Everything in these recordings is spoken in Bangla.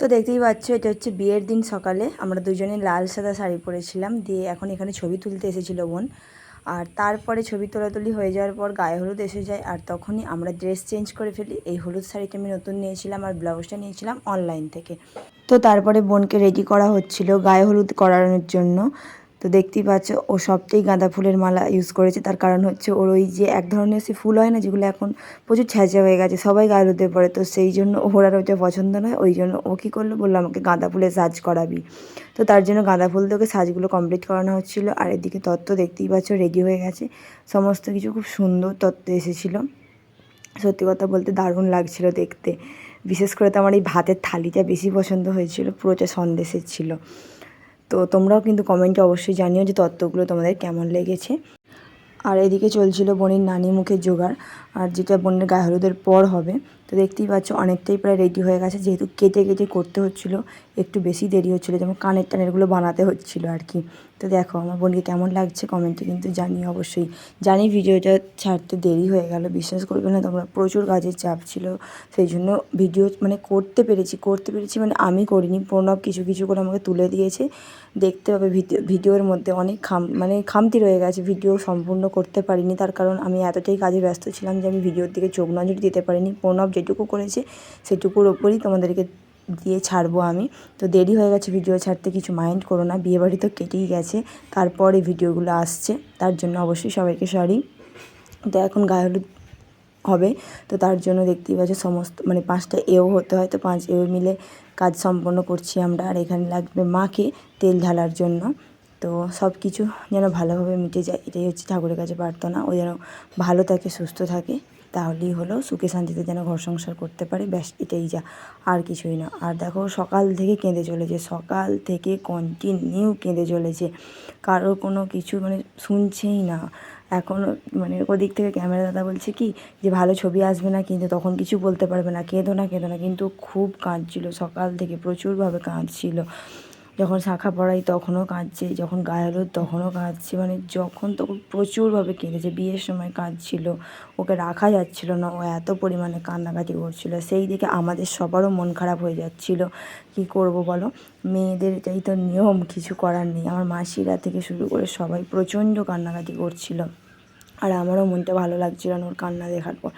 তো দেখতেই পাচ্ছ, এটা হচ্ছে বিয়ের দিন সকালে। আমরা দুজনে লাল সাদা শাড়ি পরেছিলাম, দিয়ে এখন এখানে ছবি তুলতে এসেছিল বোন। আর তারপরে ছবি তোলাতুলি হয়ে যাওয়ার পর গায়ে হলুদ এসে যায়, আর তখনই আমরা ড্রেস চেঞ্জ করে ফেলি। এই হলুদ শাড়িটা আমি নতুন নিয়েছিলাম আর ব্লাউজটা নিয়েছিলাম অনলাইন থেকে। তো তারপরে বোনকে রেডি করা হচ্ছিল গায়ে হলুদ করানোর জন্য। তো দেখতেই পাচ্ছ, ও সবটাই গাঁদা ফুলের মালা ইউজ করেছে। তার কারণ হচ্ছে ওর ওই যে এক ধরনের সে ফুল হয় না, যেগুলো এখন প্রচুর ছ্যাঁচা হয়ে গেছে, সবাই গায়ে হলুদে পড়ে। তো সেই জন্য ওর আর ওইটা পছন্দ নয়, ওই জন্য ও কী করল, বলল, আমাকে গাঁদা ফুলের সাজ করাবি। তো তার জন্য গাঁদা ফুল থেকে সাজগুলো কমপ্লিট করানো হচ্ছিল। আর এদিকে তত্ত্ব দেখতেই পাচ্ছ রেডি হয়ে গেছে। সমস্ত কিছু খুব সুন্দর তত্ত্ব এসেছিল। সত্যি কথা বলতে দারুণ লাগছিল দেখতে। বিশেষ করে তো আমার এই ভাতের থালিটা বেশি পছন্দ হয়েছিল, পুরোটা সন্দেশের ছিল। তো তোমরাও কিন্তু কমেন্টে অবশ্যই জানিও যে তত্ত্বগুলো তোমাদের কেমন লেগেছে। আর এদিকে চলছিল বোনের নানি মুখের জোগাড়, আর যেটা বোনের গায়ে হলুদের পর হবে তো দেখতেই পাচ্ছ অনেকটাই প্রায় রেডি হয়ে গেছে। যেহেতু কেটে কেটে করতে হচ্ছিল, একটু বেশি দেরি হচ্ছিল, যেমন কানের টানেরগুলো বানাতে হচ্ছিল আর কি। তো দেখো, আমার বোনকে কেমন লাগছে কমেন্টে কিন্তু জানি অবশ্যই। জানি ভিডিওটা ছাড়তে দেরি হয়ে গেল, বিশ্বাস করবে না, তোমরা প্রচুর কাজের চাপ ছিল। সেই জন্য ভিডিও মানে করতে পেরেছি করতে পেরেছি মানে আমি করিনি। প্রণব কিছু কিছু করে আমাকে তুলে দিয়েছে। দেখতে ভিডিও, ভিডিওর মধ্যে অনেক খাম মানে খামতি রয়ে গেছে। ভিডিও সম্পূর্ণ করতে পারিনি, তার কারণ আমি এতটাই কাজে ব্যস্ত ছিলাম যে আমি ভিডিওর দিকে চোখ নজর দিতে পারিনি। প্রণব যেটুকু করেছে, সেটুকুর ওপরই তোমাদেরকে দিয়ে ছাড়বো আমি। তো দেরি হয়ে গেছে ভিডিও ছাড়তে, কিছু মাইন্ড করো না, বিয়েবাড়ি তো কেটেই গেছে, তারপরে ভিডিওগুলো আসছে, তার জন্য অবশ্যই সবাইকে সরি তো এখন গায়ে হলুদ হবে, তো তার জন্য দেখতেই পাচ্ছ সমস্ত মানে পাঁচটা এও হতে হয়, তো পাঁচ এও মিলে কাজ সম্পন্ন করছি আমরা, আর এখানে লাগবে মাকে তেল ঢালার জন্য। তো সব কিছু যেন ভালোভাবে মিটে যায়, এটাই হচ্ছে ঠাকুরের কাছে প্রার্থনা, ও যেন ভালো থাকে, সুস্থ থাকে। তাহলেই হলো সুখে শান্তিতে যেন ঘর সংসার করতে পারে। ব্যাস, এটাই যা। আর কিছুই না। আর দেখো, সকাল থেকে কেঁদে চলেছে। সকাল থেকে কন্টিনিউ কেঁদে চলেছে। কারোর কোনো কিছু মানে শুনছেই না। এখনও মানে ওদিক থেকে ক্যামেরা দাদা বলছে কি, যে ভালো ছবি আসবে না কিন্তু তখন কিছু বলতে পারবে না। কেঁদো না কেঁদো না। কিন্তু খুব কাঁদছিল। সকাল থেকে প্রচুরভাবে কাঁদছিল। যখন শাখা পড়াই তখনও কাঁদছে, যখন গায়ে হলুদ তখনও কাঁদছে। মানে যখন তখন প্রচুরভাবে কেঁদেছে। বিয়ের সময় কাঁদছিল, ওকে রাখা যাচ্ছিল না, ও এত পরিমাণে কান্নাকাটি করছিল। সেই দিকে আমাদের সবারও মন খারাপ হয়ে যাচ্ছিল। কি করব বলো? মেয়েদের এটাই তো নিয়ম, কিছু করার নেই। আমার মাসিরা থেকে শুরু করে সবাই প্রচণ্ড কান্নাকাটি করছিল। আর আমারও মনটা ভালো লাগছিল না ওর কান্না দেখার পর।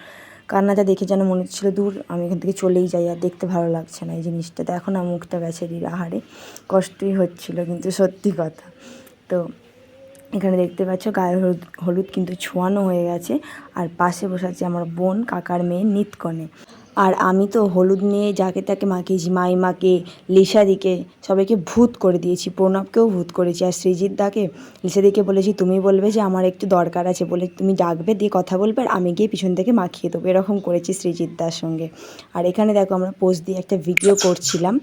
কান্নাটা দেখে যেন মনে হচ্ছিল, দূর, আমি এখান থেকে চলেই যাই আর দেখতে ভালো লাগছে না এই জিনিসটা। তো এখন মুখটা বেচারির আহারে। কষ্টই হচ্ছিল কিন্তু সত্যি কথা। তো এখানে দেখতে পাচ্ছ, গায়ে হলুদ হলুদ কিন্তু ছোঁয়ানো হয়ে গেছে। আর পাশে বসে আছে আমার বোন, কাকার মেয়ে, নিতকনে। আর আমি তো হলুদ নিয়ে যাকে তাকে মাখিয়েছি মাইমাকে লিসাদিকে, সবাইকে ভূত করে দিয়েছি, প্রণবকেও ভূত করেছি। আর সৃজিত দাকে, লিসাদিকে বলেছি, তুমি বলবে যে আমার একটু দরকার আছে বলে তুমি ডাকবে, দিয়ে কথা বলবে আর আমি গিয়ে পিছন থেকে মাখিয়ে দেবো। এরকম করেছি সৃজিত দার সঙ্গে। আর এখানে দেখো আমরা পোস্ট দিয়ে একটা ভিডিও করছিলাম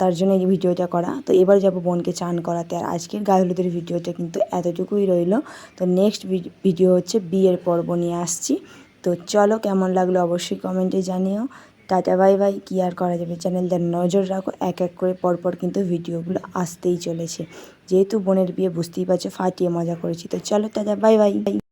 তার জন্য এই ভিডিওটা করা। তো এবার যাব বোনকে চান করাতে। আর আজকের গায়ে হলুদের ভিডিওটা কিন্তু এতটুকুই রইল। তো নেক্সট ভিডিও হচ্ছে বিয়ের পর্ব নিয়ে আসছি। তো চলো কেমন লাগল অবশ্যই কমেন্টে জানিও। Tata, bye bye. কী আর করা যাবে? চ্যানেলটা নজর রাখো। এক এক করে পরপর কিন্তু ভিডিওগুলো আসতেই চলেছে। যেহেতু বোনের বিয়ে, বুঝতেই পারছ, ফাটিয়ে মজা করেছি। তো চলো, টাটা, বাই বাই।